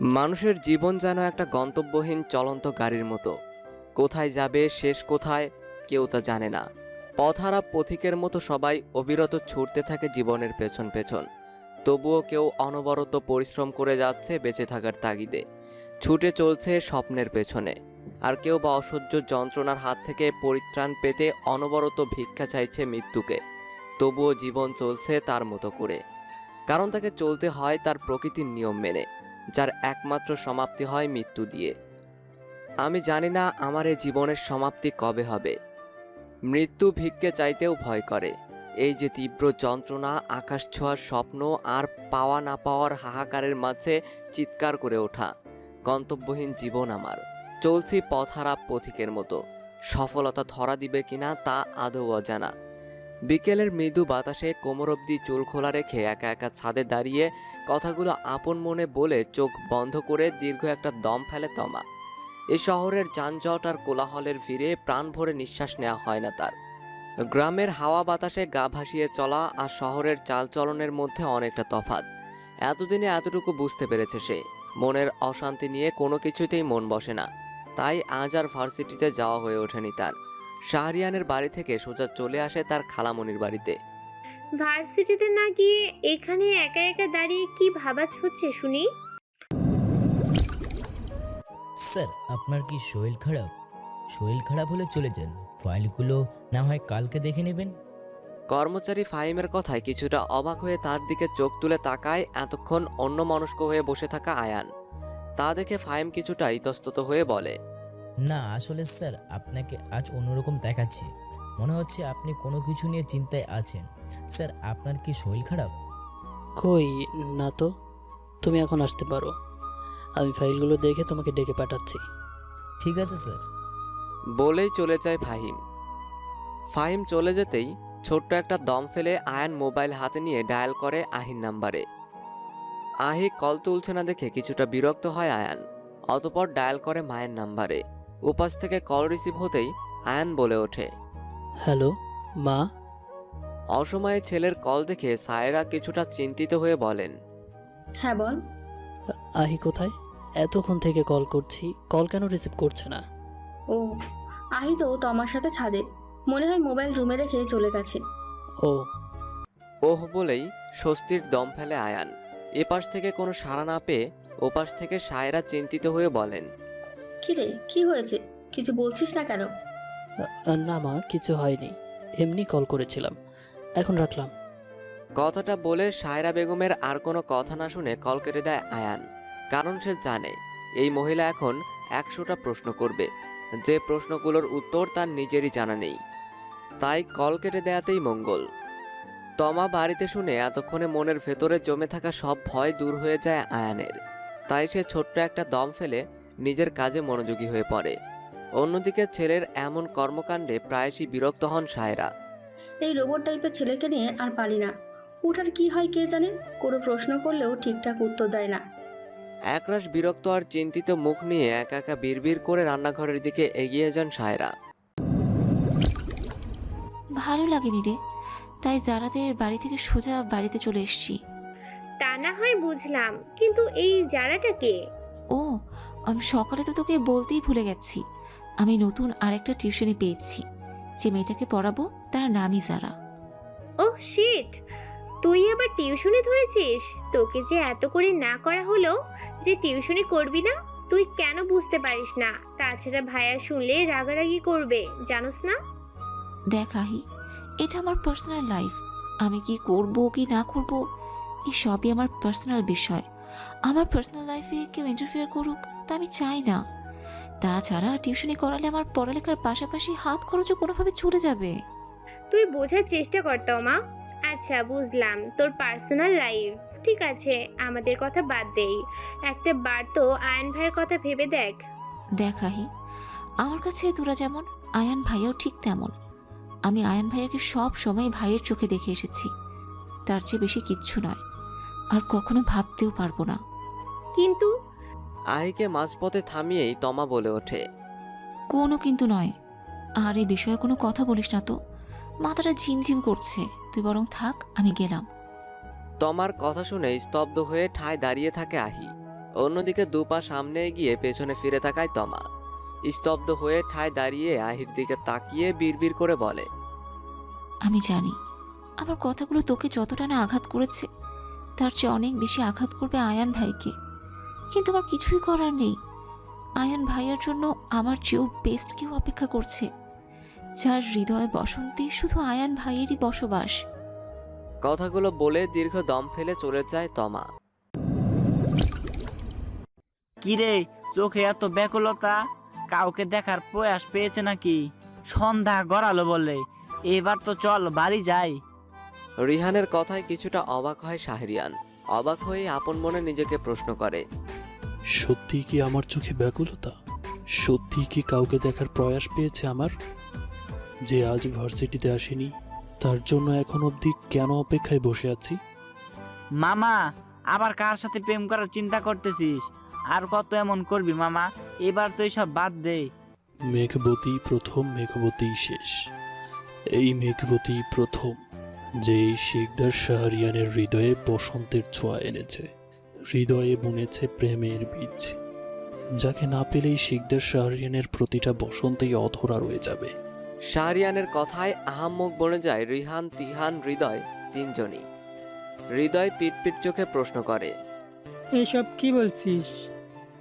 মানুষের জীবন যেন একটা গন্তব্যহীন চলন্ত গাড়ির মতো। কোথায় যাবে, শেষ কোথায়, কেউ তা জানে না। পথহারা পথিকের মতো সবাই অবিরত ছুটতে থাকে জীবনের পেছন পেছন। তবুও কেউ অনবরত পরিশ্রম করে যাচ্ছে বেঁচে থাকার তাগিদে। ছুটে চলছে স্বপ্নের পেছনে। আর কেউ বা অসহ্য যন্ত্রণার হাত থেকে পরিত্রাণ পেতে অনবরত ভিক্ষা চাইছে মৃত্যুকে। তবুও জীবন চলছে তার মতো করে। কারণ তাকে চলতে হয় তার প্রকৃতির নিয়ম মেনে। যার একমাত্র সমাপ্তি হয় মৃত্যু দিয়ে। আমি জানি না আমার এই জীবনের সমাপ্তি কবে হবে। মৃত্যু ভিক্ষে চাইতেও ভয় করে। এই যে তীব্র যন্ত্রণা, আকাশ ছোঁয়ার স্বপ্ন আর পাওয়া না পাওয়ার হাহাকারের মাঝে চিৎকার করে ওঠা, গন্তব্যহীন জীবন আমার। চলছি পথহারা পথিকের মতো। সফলতা ধরা দিবে কিনা তা আদৌ অজানা। বিকেলের মৃদু বাতাসে কোমর অব্দি চুল খোলা রেখে একা একা ছাদে দাঁড়িয়ে কথাগুলো আপন মনে বলে চোখ বন্ধ করে দীর্ঘ একটা দম ফেলে তমা। এই শহরের যানজট আর কোলাহলের ভিড়ে প্রাণ ভরে নিঃশ্বাস নেওয়া হয় না তার। গ্রামের হাওয়া বাতাসে গা ভাসিয়ে চলা আর শহরের চালচলনের মধ্যে অনেকটা তফাৎ। এতদিনে এতটুকু বুঝতে পেরেছে সে। মনের অশান্তি নিয়ে কোনো কিছুতেই মন বসে না। তাই আজ আর ভার্সিটিতে যাওয়া হয়ে ওঠেনি তার। শাহরিয়ানের বাড়ি থেকে সোজা চলে আসে তার খালামনির বাড়িতে। ভার্সিটিতে না গিয়ে এখানে একা একা দাঁড়িয়ে কি ভাবাজ হচ্ছে শুনি? স্যার আপনার কি শরীর খারাপ? শরীর খারাপ হলে চলে যান। ফাইলগুলো না হয় কালকে দেখে নেবেন। কর্মচারী ফাহিমের কথায় কিছুটা অবাক হয়ে তার দিকে চোখ তুলে তাকায় এতক্ষণ অন্য মনস্ক হয়ে বসে থাকা আয়ান। তা দেখে ফাহিম কিছুটা ইতস্তত হয়ে বলে না আসলে স্যার আপনাকে আজ অন্যরকম দেখাচ্ছে। মনে হচ্ছে আপনি কোনো কিছু নিয়ে চিন্তায় আছেন। স্যার আপনার কি শরীর খারাপ? কই না তো। তুমি এখন আসতে পারো। আমি ফাইলগুলো দেখে তোমাকে ডেকে পাঠাচ্ছি। ঠিক আছে স্যার। বলেই চলে যায় ফাহিম। ফাহিম চলে যেতেই ছোট্ট একটা দম ফেলে আয়ান মোবাইল হাতে নিয়ে ডায়াল করে আহির নাম্বারে। আহি কল তুলছে না দেখে কিছুটা বিরক্ত হয় আয়ান। অতপর ডায়াল করে মায়ের নাম্বারে। উপাস থেকে কল রিসিভ হতেই আয়ান বলে ওঠে হ্যালো মা? অসময়ে ছেলের কল দেখে সায়রা কিছুটা চিন্তিত হয়ে বলেন হ্যাঁ বল। আহি কোথায়? এতক্ষণ থেকে কল করছি কল কেন রিসিভ করছে না? ও আহি তো তোমার সাথে ছাদে। মনে হয় মোবাইল রুমে রেখে চলে গেছে। ও। ওহ বলেই স্বস্তির দম ফেলে আয়ান। এপাশ থেকে কোনো সাড়া না পেয়ে ওপাশ থেকে সায়রা চিন্তিত হয়ে বলেন কি রে? কি হয়েছে? কিছু বলছিস না কেন? না মা কিছু হয়নি। এমনি কল করেছিলাম। এখন রাখলাম। কথাটা বলে সায়রা বেগমের আর কোনো কথা না শুনে কল কেটে দেয় আয়ান। কারণ সে জানে এই মহিলা এখন একশোটা প্রশ্ন করবে। যে প্রশ্নগুলোর উত্তর তার নিজেরই জানা নেই। তাই কল কেটে দেয়াতেই মঙ্গল। তমা বাড়িতে শুনে এতক্ষণে মনের ভেতরে জমে থাকা সব ভয় দূর হয়ে যায় আয়ানের। তাই সে ছোট্ট একটা দম ফেলে নিজের কাজে মনোযোগী হয়ে পড়ে। অন্যদিকে ছেলের এমন কর্মকাণ্ডে প্রায়শই বিরক্ত হন সায়রা। এই রোবট টাইপের ছেলেকে নিয়ে আর পারি না। ওটার কি হয় কে জানে? কোনো প্রশ্ন করলেও ঠিকঠাক উত্তর দেয় না। একরাশ বিরক্ত আর চিন্তিত মুখ নিয়ে একা একা বিড়বিড় করে রান্নাঘরের দিকে এগিয়ে যান সায়রা। ভালো লাগেনি রে। তাই জারাদের বাড়ি থেকে সোজা বাড়িতে চলে এসেছি। তা না হয় বুঝলাম কিন্তু এই জারাটা কে? ও আমি সকালে তো তোকে বলতেই ভুলে গেছি। আমি নতুন আরেকটা টিউশনি পেয়েছি। যে মেয়েটাকে পড়াবো তার নামই যারা ওহ শিট! তুই আবার টিউশনি ধরেছিস? তোকে যে এত করে না করা হলো যে টিউশনি করবি না তুই কেন বুঝতে পারিস না? তাছাড়া ভাইয়া শুনলে রাগারাগি করবে জানোস না? দেখ আহি এটা আমার পার্সোনাল লাইফ আমি কি করব কি না করব এই সবই আমার পার্সোনাল বিষয়। আমার পার্সোনাল লাইফে কেউ ইন্টারফেয়ার করুক তা আমি চাই না। তাছাড়া টিউশনি করালে আমার পড়ালেখার পাশাপাশি হাত খরচও কোনোভাবে ছুটে যাবে। তুই বোঝার চেষ্টা কর মা। আচ্ছা বুঝলাম। তোর পার্সোনাল লাইফ ঠিক আছে আমাদের কথা বাদ দেই। একটা বার তো আয়ন ভাইয়ের কথা ভেবে দেখ। দেখ আহি। আমার কাছে তোরা যেমন আয়ান ভাইয়াও ঠিক তেমন। আমি আয়ান ভাইয়াকে সব সময় ভাইয়ের চোখে দেখে এসেছি। তার চেয়ে বেশি কিচ্ছু নয়। আর কখনো ভাবতেও পারব না। কিন্তু? আহিকে মাঝপথে থামিয়েই তমা বলে ওঠে। কোনো কিন্তু নয়। আর এই বিষয়ে কোনো কথা বলিস না তো। মাথাটা ঝিমঝিম করছে। তুই বরং থাক আমি গেলাম। তমার কথা শুনে স্তব্ধ হয়ে ঠায় দাঁড়িয়ে থাকে আহি। অন্যদিকে দুপা সামনে এগিয়ে পেছনে ফিরে তাকায় তমা। স্তব্ধ হয়ে ঠায় দাঁড়িয়ে আহির দিকে তাকিয়ে বিড়বিড় করে বলে আমি জানি। আমার কথাগুলো তোকে যতটা না আঘাত করেছে তার চেয়ে অনেক বেশি আঘাত করবে আয়ান ভাইকে। কিন্তু আমার কিছুই করার নেই। আয়ান ভাইয়ের জন্য আমার চেয়েও বেস্ট কেউ অপেক্ষা করছে। যার হৃদয় বসন্তে শুধু আয়ান ভাইয়েরই বসবাস। কথাগুলো বলে দীর্ঘ দম ফেলে চলে যায় তমা। কিরে চোখে এত ব্যাকুলতা? কাউকে দেখার প্রয়াস পেয়েছে নাকি? সন্ধ্যা গড়ালো বলে। এবার তো চল বাড়ি যাই। রিহানের কথায় কিছুটা অবাক হয় শাহরিয়ান। অবাক হয়ে আপন মনে নিজেকে প্রশ্ন করে। সত্যি কি আমার চোখে ব্যাকুলতা? সত্যি কি কাউকে দেখার প্রয়াস পেয়েছে আমার? যে আজ ভার্সিটিতে আসেনি তার জন্য এখন অবধি কেন অপেক্ষায় বসে আছি? মামা আবার কার সাথে প্রেম করার চিন্তা করতেছিস? আর কত এমন করবি মামা? এবার তো সব বাদ দে। মেঘবতী প্রথম মেঘবতী শেষ। এই মেঘবতী প্রথম। যে এই শিকদার শাহরিয়ানের হৃদয়ে বসন্তের ছোঁয়া এনেছে হৃদয়ে বুনেছে প্রেমের বীজ। যাকে না পেলেই শিকদার শাহরিয়ানের প্রতিটা বসন্তেই অধরা রয়ে যাবে। শাহরিয়ানের কথায় আহাম্মক বনে যায় রিহান তিহান হৃদয় তিনজনই। হৃদয় পিটপিট চোখে প্রশ্ন করে এইসব কি বলছিস?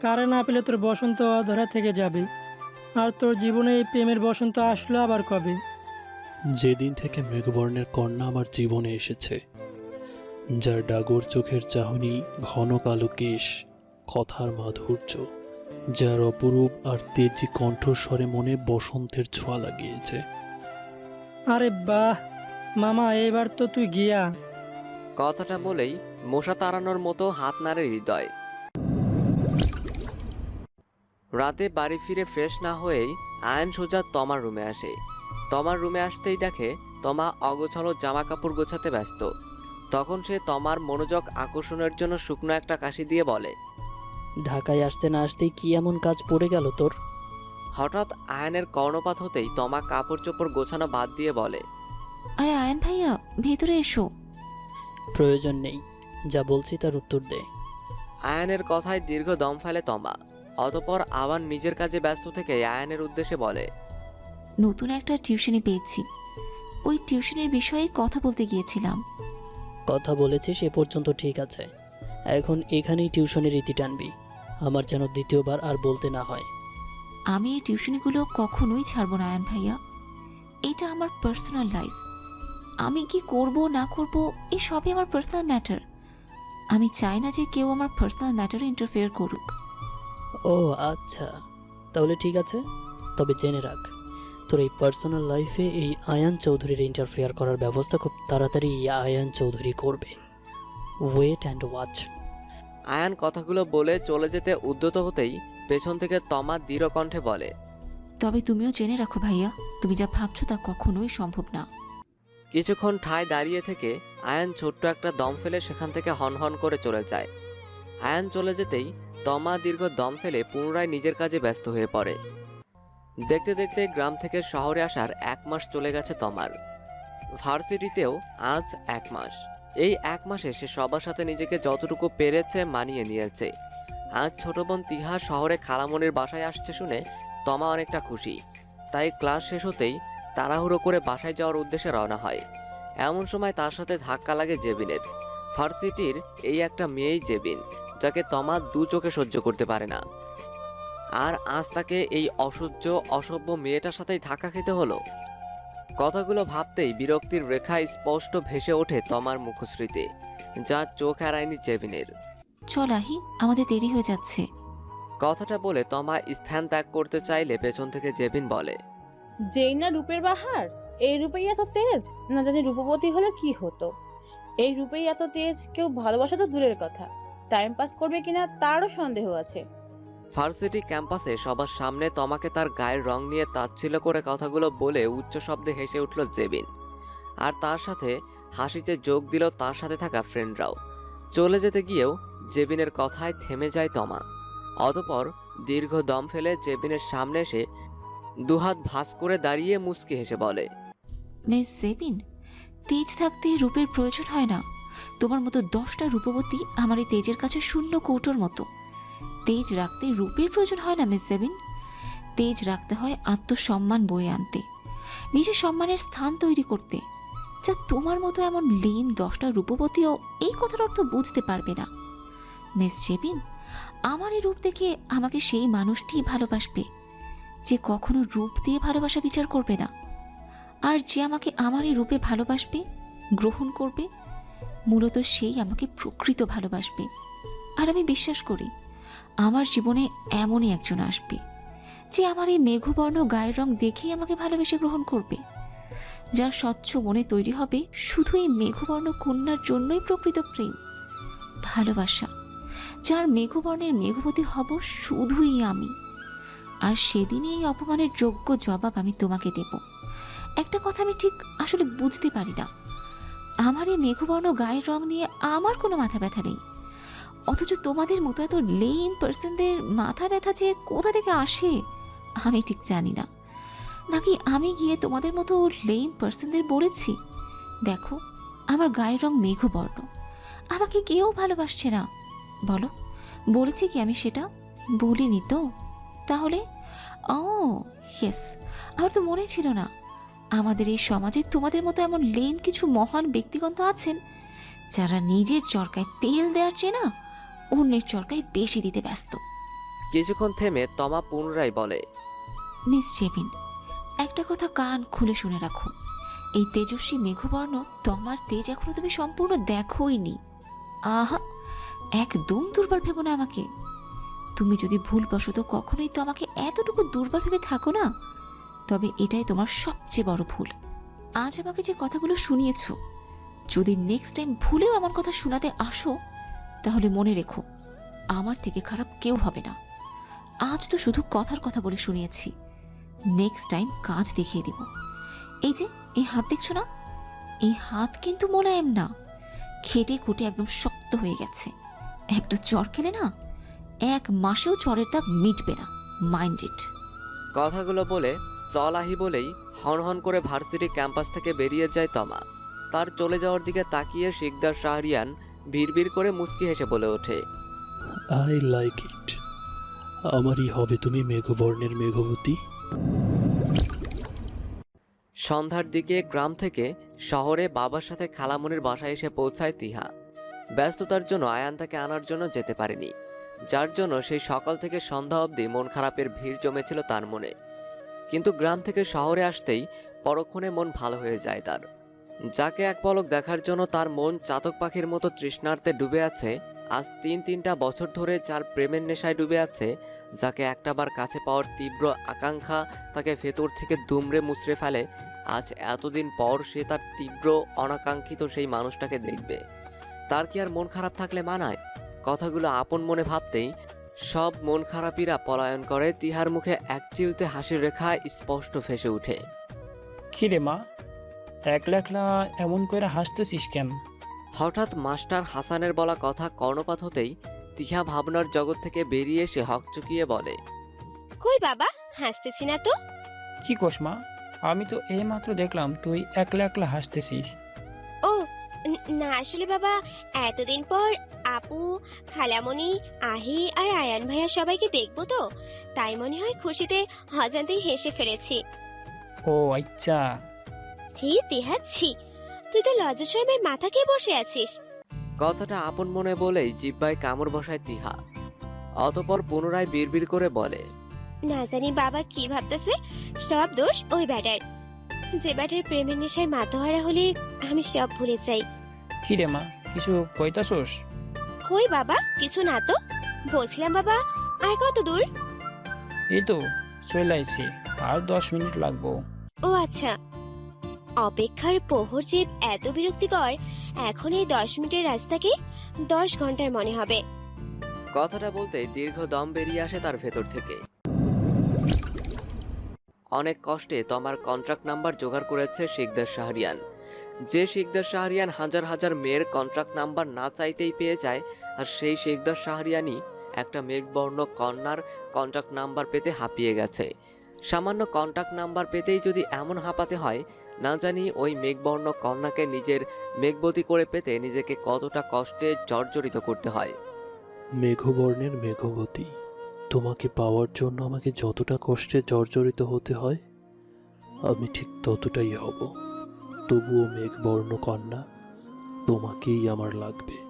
কারা না পেলে তোর বসন্ত অধরা থেকে যাবে? আর তোর জীবনে এই প্রেমের বসন্ত আসলো আবার কবে? যেদিন থেকে মেঘবর্ণের কন্যা আমার জীবনে এসেছে যার ডাগর চোখের চাহনি ঘন কালো কেশ কথার মাধুর্য যার অপরূপ আর তেজি কণ্ঠস্বরে মনে বসন্তের ছোঁয়া লাগিয়েছে। আরে বাহ মামা এবার তো তুই গিয়া। কথাটা বলেই মশা তাড়ানোর মতো হাত নাড়ে হৃদয়। রাতে বাড়ি ফিরে ফ্রেশ না হয়েই আয়ন সোজা তমার রুমে আসে। তমার রুমে আসতেই দেখে তমা অগোছালো জামা কাপড় গোছাতে ব্যস্ত। তখন সে তমার মনোযোগ আকর্ষণের জন্য শুকনো একটা কাশি দিয়ে বলে ঢাকায় আসতে না আসতেই কি এমন কাজ পড়ে গেল তোর? হঠাৎ আয়নের কর্ণপাত হতেই তমা কাপড় চোপড় গোছানো বাদ দিয়ে বলে আরে আয়ান ভাইয়া ভেতরে এসো। প্রয়োজন নেই যা বলছি তার উত্তর দে। আয়ানের কথায় দীর্ঘ দম ফেলে তমা অতপর আবার নিজের কাজে ব্যস্ত থেকে আয়ানের উদ্দেশ্যে বলে নতুন একটা টিউশনি পেয়েছি। ওই টিউশনের বিষয়ে কথা বলতে গিয়েছিলাম। কথা বলেছে সে পর্যন্ত ঠিক আছে। এখন এখানেই টিউশনের রীতি টানবি। আমার যেন দ্বিতীয়বার আর বলতে না হয়। আমি এই টিউশনিগুলো কখনোই ছাড়বো না আয়ন ভাইয়া। এটা আমার পার্সোনাল লাইফ আমি কি করব না করব এই সবই আমার পার্সোনাল ম্যাটার আমি চাই না যে কেউ আমার পার্সোনাল ম্যাটারে ইন্টারফেয়ার করুক। ও আচ্ছা। তাহলে ঠিক আছে। তবে জেনে রাখ। তোর এই পার্সোনাল লাইফে এই আয়ান চৌধুরীর ইন্টারফেয়ার করার ব্যবস্থা খুব তাড়াতাড়ি এই আয়ান চৌধুরী করবে। ওয়েট অ্যান্ড ওয়াচ আয়ান কথাগুলো বলে চলে যেতে উদ্যত হতেই পেছন থেকে তমা দৃঢ় কণ্ঠে বলে তবে তুমিও জেনে রাখো ভাইয়া তুমি যা ভাবছ তা কখনোই সম্ভব না। কিছুক্ষণ ঠায় দাঁড়িয়ে থেকে আয়ান ছোট্ট একটা দম ফেলে সেখান থেকে হনহন করে চলে যায়। আয়ান চলে যেতেই তমা দীর্ঘ দম ফেলে পুনরায় নিজের কাজে ব্যস্ত হয়ে পড়ে। দেখতে দেখতে গ্রাম থেকে শহরে আসার এক মাস চলে গেছে তমার। ভার্সিটিতেও আজ এক মাস। এই এক মাসে সে সবার সাথে নিজেকে যতটুকু পেরেছে মানিয়ে নিয়েছে। আজ ছোট বোন তিহা শহরে খালামনির বাসায় আসছে শুনে তমা অনেকটা খুশি। তাই ক্লাস শেষ হতেই তাড়াহুড়ো করে বাসায় যাওয়ার উদ্দেশ্যে রওনা হয়। এমন সময় তার সাথে ধাক্কা লাগে জেবিনের। ফার্সিটির এই একটা মেয়েই জেবিন, যাকে তমা দু চোখে সহ্য করতে পারে না। আর আজ তাকে এই অসহ্য অসভ্য মেয়েটার সাথেই ধাক্কা খেতে হলো। কথাগুলো ভাবতেই বিরক্তির রেখা স্পষ্ট ভেসে ওঠে তমার মুখশ্রীতে যা চোখ এড়ায়নি জেবিনের চল আহি আমাদের দেরি হয়ে যাচ্ছে। কথাটা বলে তমা স্থান ত্যাগ করতে চাইলে পেছন থেকে জেবিন বলে যেই না রূপের বাহার এই রূপেই এত তেজ? না জানি রূপবতী হলে কি হতো? এই রূপেই এত তেজ কেউ ভালোবাসা তো দূরের কথা। টাইম পাস করবে কিনা তারও সন্দেহ আছে। ভার্সিটি ক্যাম্পাসে সবার সামনে তমাকে তার গায়ের রং নিয়ে তাচ্ছিল করে কথাগুলো বলে উচ্চ শব্দে হেসে উঠল জেবিন। আর তার সাথে হাসিতে যোগ দিল তার সাথে থাকা ফ্রেন্ডরাও। চলে যেতে গিয়েও জেবিনের কথায় থেমে যায় তমা। অতপর দীর্ঘ দম ফেলে জেবিনের সামনে এসে দুহাত ভাঁজ করে দাঁড়িয়ে মুচকি হেসে বলে, মিস সেবিন তেজ থাকতে রূপের প্রয়োজন হয় না। তোমার মতো দশটা রূপবতী আমার এই তেজের কাছে শূন্য কৌটোর মতো। তেজ রাখতে রূপের প্রয়োজন হয় না, মিস সেবিন তেজ রাখতে হয় আত্মসম্মান বয়ে আনতে, নিজের সম্মানের স্থান তৈরি করতে, যা তোমার মতো এমন লেম দশটা রূপবতীও এই কথার অর্থ বুঝতে পারবে না। মিস জেবিন আমার এই রূপ দেখে আমাকে সেই মানুষটিই ভালোবাসবে, যে কখনো রূপ দিয়ে ভালোবাসা বিচার করবে না। আর যে আমাকে আমার এই রূপে ভালোবাসবে, গ্রহণ করবে, মূলত সেই আমাকে প্রকৃত ভালোবাসবে। আর আমি বিশ্বাস করি আমার জীবনে এমনই একজন আসবে, যে আমার এই মেঘবর্ণ গায়ের রং দেখেই আমাকে ভালোবেসে গ্রহণ করবে। যার স্বচ্ছ মনে তৈরি হবে শুধু এই মেঘবর্ণ কন্যার জন্যই প্রকৃত প্রেম। ভালোবাসা, যার মেঘবর্ণের মেঘবতী হব শুধুই আমি। আর সেদিনই এই অপমানের যোগ্য জবাব আমি তোমাকে দেব। একটা কথা আমি ঠিক আসলে বুঝতে পারি না। আমার এই মেঘবর্ণ গায়ের রং নিয়ে আমার কোনো মাথা ব্যথা নেই। অথচ তোমাদের মতো এত লেম পার্সনদের মাথা ব্যথা যে কোথা থেকে আসে? আমি ঠিক জানি না। নাকি আমি গিয়ে তোমাদের মতো লেম পার্সনদের বলেছি? দেখো, আমার গায়ের রং মেঘবর্ণ। আমাকে কেউ ভালোবাসছে না। বলো, বলেছি কি আমি সেটা? বলিনি তো? তাহলে? ও ইয়েস আমার তো মনে ছিল না। আমাদের এই সমাজে তোমাদের মতো এমন লেম কিছু মহান ব্যক্তিগত আছেন, যারা নিজের চরকায় তেল দেওয়ার চেয়ে না অন্যের চরকায় বেশি দিতে ব্যস্ত। কিছুক্ষণ থেমে তমা পুনরায় বলে মিস জেবিন একটা কথা কান খুলে শুনে রাখো। এই তেজস্বী মেঘবর্ণ তোমার তেজ এখনও তুমি সম্পূর্ণ দেখোই নি। আহা একদম দুর্বল ভেবো না আমাকে। তুমি যদি ভুল ভুলবশত কখনোই তো আমাকে এতটুকু দুর্বল ভেবে থাকো না তবে এটাই তোমার সবচেয়ে বড় ভুল। আজ আমাকে যে কথাগুলো শুনিয়েছ যদি নেক্সট টাইম ভুলেও এমন কথা শোনাতে আসো তাহলে মনে রেখো, আমার থেকে খারাপ কেউ হবে না। আজ তো শুধু কথার কথা বলে শুনিয়েছি। নেক্সট টাইম কাজ দেখিয়ে দিব। এই যে, এই হাত দেখছ না? এই হাত কিন্তু মোলায়েম না। খেটে খুঁটে একদম শক্ত হয়ে গেছে। একটা চর খেলে না, এক মাসেও চরের দাগ মিটবে না মাইন্ড ইট কথাগুলো বলে চল আহি বলেই হনহন করে ভার্সিটি ক্যাম্পাস থেকে বেরিয়ে যায় তমা। তার চলে যাওয়ার দিকে তাকিয়ে শিকদার শাহরিয়ান ভিড় করে মুচকি হেসে বলে ওঠে আই লাইক ইট আমারই হবে তুমি মেঘবর্ণের মেঘবতী সন্ধ্যার দিকে গ্রাম থেকে শহরে বাবার সাথে খালামনির বাসায় এসে পৌঁছায় তিহা। ব্যস্ততার জন্য আয়ান তাকে আনার জন্য যেতে পারেনি যার জন্য সেই সকাল থেকে সন্ধ্যা অবধি মন খারাপের ভিড় জমেছিল তার মনে। কিন্তু গ্রাম থেকে শহরে আসতেই পরক্ষণে মন ভালো হয়ে যায় তার। যাকে এক পলক দেখার জন্য তার মন চাতক পাখির মতো তৃষ্ণার্তে ডুবে আছে, আজ তিন তিনটা বছর ধরে যার প্রেমের নেশায় ডুবে আছে, যাকে একটাবার কাছে পাওয়ার তীব্র আকাঙ্ক্ষা তাকে ভেতর থেকে দুমড়ে মুচড়ে ফেলে, আজ এতদিন পর সে তার তীব্র অনাকাঙ্ক্ষিত সেই মানুষটাকে দেখবে। তার কি আর মন খারাপ থাকলে মানায়? কথাগুলো আপন মনে ভাবতেই সব মন খারাপিরা পলায়ন করে, তিহার মুখে এক চিলতে হাসির রেখা স্পষ্ট ফেসে ওঠে কিরে মা? একলা একলা এমন করে হাসতেছিস কেন? হঠাৎ মাস্টার হাসানের বলা কথা কর্ণপাত হতেই তিহা ভাবনার জগৎ থেকে বেরিয়ে এসে হকচকিয়ে বলে কই বাবা হাসতেছি না তো? কি কোস মা? আমি তো এইমাত্র দেখলাম তুই একলা একলা হাসতেছিস। ও ন- না আসলে বাবা এতদিন পর আপু খালামণি আহি আর আয়ান ভাইয়া সবাইকে দেখব তো তাই মনে হয় খুশিতে হজান্তেই হেসে ফেলেছি। ও আচ্ছা। ছি তিহা ছি। তুই তো লজ্জা শর্মের মাথা খেয়ে বসে আছিস। কথাটা আপন মনে বলেই জিব্বায় কামড় বসায় তিহা। অতপর পুনরায় বিড়বিড় করে বলে না জানি বাবা কি ভাবতেছে সব দোষ ওই ব্যাটার। যে ব্যাটার প্রেমের নেশায় মাতোহারা হলে আমি সব ভুলে যাই। কিরে মা কিছু কইতাছোস? কই বাবা কিছু না তো। বলছিলাম বাবা আর কত দূর? এই তো চলে আইছি আর দশ মিনিট লাগবো। ও আচ্ছা। অপেক্ষার প্রহর যে এত বিরক্তিকর, এখন এই দশ মিনিটের রাস্তাকে দশ ঘণ্টার মনে হবে। কথাটা বলতে দীর্ঘ দম বেরিয়ে আসে তার ভেতর থেকে। অনেক কষ্টে তোমার কন্ট্রাক্ট নাম্বার জোগাড় করেছে শিকদার শাহরিয়ান। যে শিকদার শাহরিয়ান হাজার হাজার মেয়ের কন্ট্রাক্ট নাম্বার না চাইতেই পেয়ে যায়, আর সেই শিকদার শাহরিয়ানই একটা মেঘবর্ণ কন্যার কন্ট্রাক্ট নাম্বার পেতে হাঁপিয়ে গেছে। সামান্য কন্ট্যাক্ট নাম্বার পেতেই যদি এমন হাঁপাতে হয় না জানি ওই মেঘবর্ণ কন্যাকে নিজের মেঘবতী করে পেতে নিজেকে কতটা কষ্টে জর্জরিত করতে হয়। মেঘবর্ণের মেঘবতী, তোমাকে পাওয়ার জন্য আমাকে যতটা কষ্টে জর্জরিত হতে হয়, আমি ঠিক ততটাই হব। তবুও মেঘবর্ণ কন্যা, তোমাকেই আমার লাগবে।